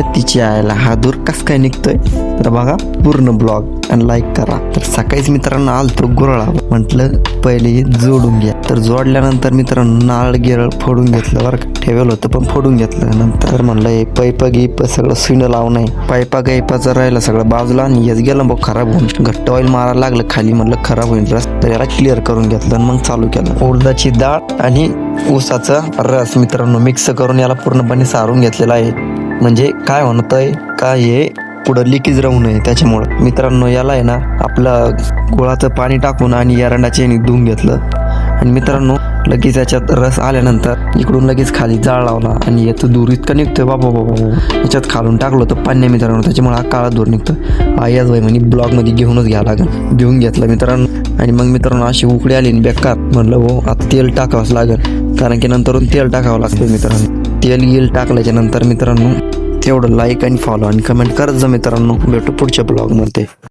तिची आयला हा दूर कस काय निघतोय? तर बघा पूर्ण ब्लॉग. आणि लाईक करा. तर सकाळीच मित्रांनो आलतो गुरळा म्हटलं पहिले जोडून घ्या. तर जोडल्यानंतर मित्रांनो नारळ गिरळ फोडून घेतलं बरं का? ठेवलं होतं पण फोडून घेतलं नंतर. म्हणलं हे पैप गिप सगळं सुईनं लावून आहे. पायपा गायपाचं राहिलं सगळं बाजूला आणि येत गेलं बघ खराब होऊन. घट्ट ऑइल मारायला लागलं खाली म्हणलं खराब होईल. रस तर याला क्लिअर करून घेतलं आणि मग चालू केलं. उडदाची डाळ आणि ऊसाचा रस मित्रांनो मिक्स करून याला पूर्णपणे सारून घेतलेला आहे. म्हणजे काय म्हणत आहे का हे पुढं लिकेज राहू नये त्याच्यामुळं. मित्रांनो याला आहे ना आपलं गुळाचं पाणी टाकून आणि एरंडाचे धुवून घेतलं. आणि मित्रांनो लगेच याच्यात रस आल्यानंतर इकडून लगेच खाली जाळ लावला आणि याचं दूर इतकं निघतोय बाबा बाबा बाबा. याच्यात खालून टाकलं तर पाण्या मित्रांनो त्याच्यामुळे हा काळा दूर निघतो आयाच भाई म्हणे ब्लॉगमध्ये घेऊनच घ्या लागेल. घेऊन घेतलं मित्रांनो. आणि मग मित्रांनो अशी उकडी आली आणि बेकार. म्हणलं हो आता तेल टाकावंच लागेल. कारण की नंतरून तेल टाकावं लागतं मित्रांनो. तेल गिल टाकल्याच्या नंतर मित्रांनो तेवढं लाईक आणि फॉलो आणि कमेंट करत जा मित्रांनो. भेटू पुढच्या ब्लॉगमध्ये